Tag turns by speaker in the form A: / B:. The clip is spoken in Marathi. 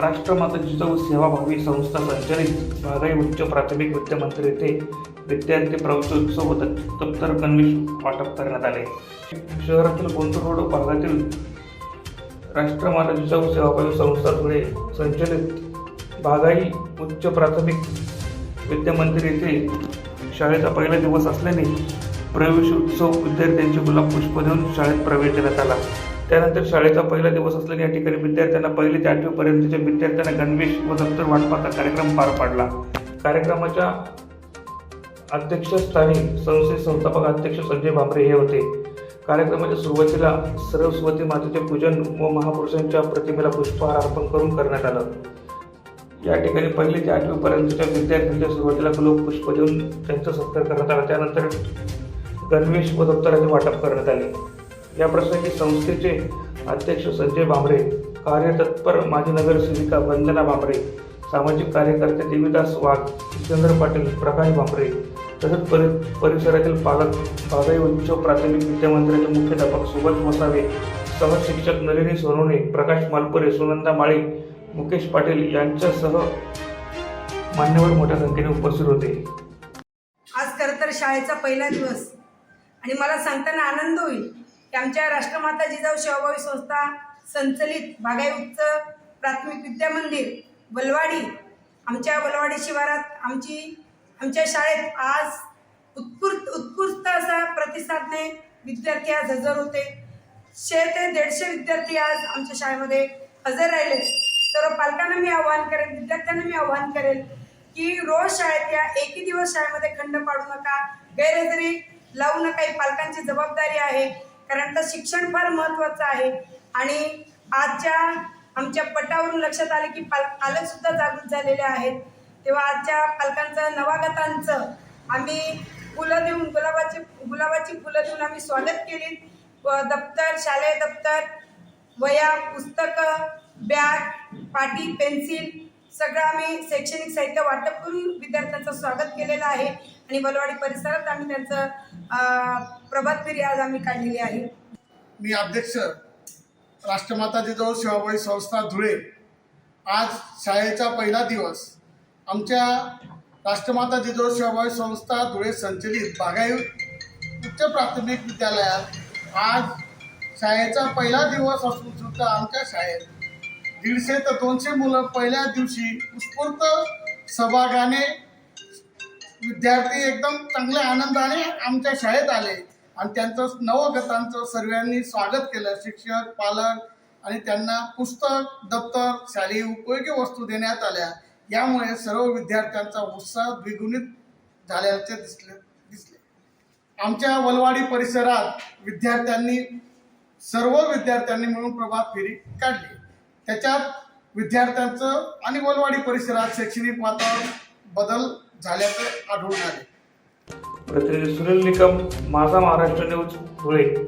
A: राष्ट्रमाता जिजाऊ सेवाभावी संस्था संचालित महागाई उच्च प्राथमिक विद्यामंदिर येथे विद्यार्थी प्रवेशोत्सव व दत्- दप्तर गणवेश वाटप करण्यात आले. शहरातील गोंतूर रोड भागातील राष्ट्रमाता जिजाऊ सेवाभावी संस्था धुळे संचलित भागाई उच्च प्राथमिक विद्यामंदिर येथे शाळेचा पहिला दिवस असल्याने प्रवेश उत्सव विद्यार्थ्यांचे गुलाब पुष्प देऊन शाळेत प्रवेश देण्यात आला. त्यानंतर शाळेचा पहिला दिवस असल्याने या ठिकाणी विद्यार्थ्यांना पहिली ते आठवीपर्यंतच्या विद्यार्थ्यांना गणवेश व दप्तर वाटपाचा कार्यक्रम पार पाडला. कार्यक्रमाच्या अध्यक्षस्थानी संस्थेत संस्थापक अध्यक्ष संजय भांबरे हे होते. कार्यक्रमाच्या सुरुवातीला सरस्वती मातेचे पूजन व महापुरुषांच्या प्रतिमेला पुष्पहार अर्पण करून करण्यात आलं. या ठिकाणी पहिली ते आठवीपर्यंतच्या विद्यार्थ्यांच्या सुरुवातीला गुलाब पुष्प देऊन त्यांचा सत्कार करण्यात आला. त्यानंतर गणवेश व दप्तराचे वाटप करण्यात आले. या प्रसंगी संस्थेचे अध्यक्ष संजय भांबरे कार्यतत्पर माजी नगरसेविका वंदना भांबरे सामाजिक कार्यकर्ते देवीदास वाघ जितेंद्र पाटील प्रकाश भांबरे तसेच परि परिसरातील पालक बागाई उच्च प्राथमिक विद्यामंदिराचे मुख्याध्यापक सुभाष मसावे सहशिक्षक नलिनी सोनवणे प्रकाश मालपुरे सुनंदा माळी मुकेश पाटील यांच्यासह मान्यवर मोठ्या संख्येने उपस्थित होते.
B: आज खरं तर शाळेचा पहिला दिवस आणि मला सांगताना आनंद होईल. आमच्या राष्ट्रमाता जिजाऊ सेवाभावी संस्था संचलित भागाई उच्च प्राथमिक विद्यामंदिर बलवाडी आमच्या बलवाडी शिवारात आमची आमच्या शाळेत आज उत्फूर्त उत्कृष्ट असा प्रतिसादने विद्यार्थी आज हजर होते. शे ते दीडशे विद्यार्थी आज आमच्या शाळेमध्ये हजर राहिले. सर्व पालकांना मी आवाहन करेन विद्यार्थ्यांना मी आवाहन करेन की रोज शाळेत या एकही दिवस शाळेमध्ये खंड पाडू नका. गैरहजेरी लावू नका. ही पालकांची जबाबदारी आहे. कारण तर शिक्षण फार महत्त्वाचं आहे. आणि आजच्या आमच्या पटावरून लक्षात आले की पाल पालकसुद्धा जागृत झालेले आहेत. तेव्हा आजच्या पालकांचं नवागतांचं आम्ही फुलं देऊन गुलाबाची गुलाबाची फुलं देऊन आम्ही स्वागत केली. व दप्तर शालेय दप्तर वया पुस्तकं बॅग पाटी पेन्सिल सगळं आम्ही शैक्षणिक साहित्य वाटप करून विद्यार्थ्यांचं स्वागत केलेलं आहे. आणि बलवाडी परिसरात आम्ही त्यांचं प्रभात फेरी आज आम्ही काढलेली आहे.
C: मी अध्यक्ष राष्ट्रमाता जिजाऊ सेवाभावी संस्था धुळे. आज शाळेचा पहिला दिवस. आमच्या राष्ट्रमाता जिजाऊ सेवाभावी संस्था धुळे संचलित बागाई उच्च प्राथमिक विद्यालयात आज शाळेचा पहिला दिवस असून सुद्धा आमच्या शाळेत. दीडशे ते दोनशे मुलं पहिल्या दिवशी उत्स्फूर्त सहभागाने विद्यार्थी एकदम चांगल्या आनंदाने आमच्या शाळेत आले. आणि त्यांचं नवगतांचं सर्वांनी स्वागत केलं. शिक्षक पालक आणि त्यांना पुस्तक दप्तर शालेय उपयोगी वस्तू देण्यात आल्या. यामुळे सर्व विद्यार्थ्यांचा उत्साह द्विगुणित झाल्याचे दिसले दिसले. आमच्या वलवाडी परिसरात विद्यार्थ्यांनी सर्व विद्यार्थ्यांनी मिळून प्रभात फेरी काढली. त्याच्यात विद्यार्थ्यांचं आणि वलवाडी परिसरात शैक्षणिक वातावरण बदल झाल्याचं आढळून आले.
A: प्रतिनिधी सुनील निकम माझा महाराष्ट्र न्यूज धुळे.